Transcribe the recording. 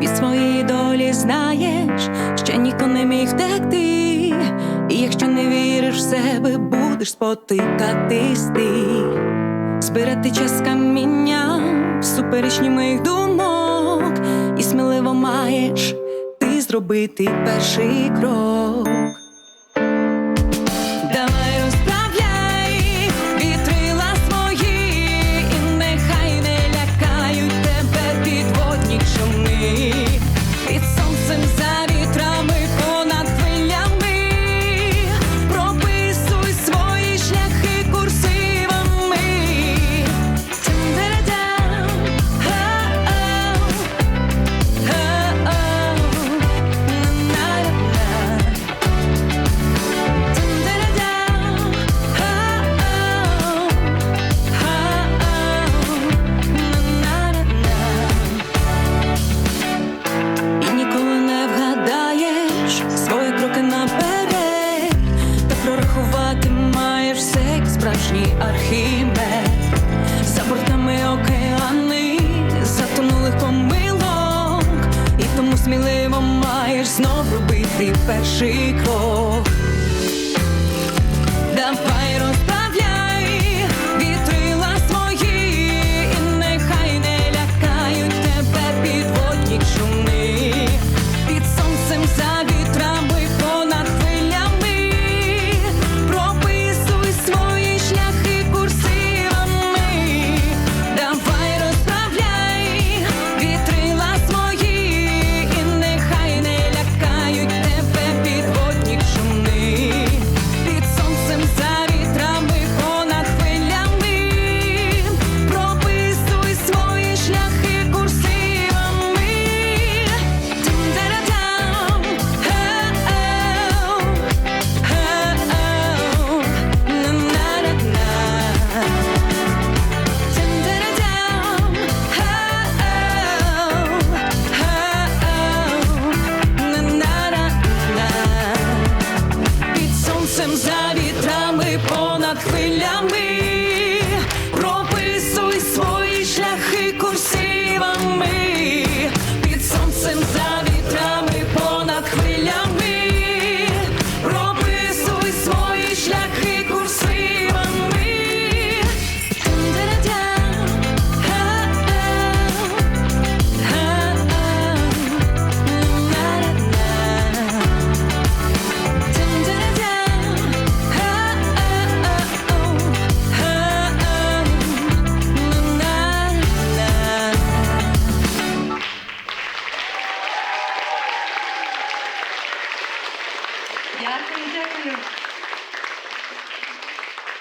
І своєї долі знаєш, ще ніхто не міг втекти, і якщо не віриш в себе, будеш спотикатись ти, збирати час каміння в суперечні моїх думок, і сміливо маєш ти зробити перший крок. сміливо маєш знов робити перший крок. долями, прописуй свої шляхи курси. Дякую, дякую.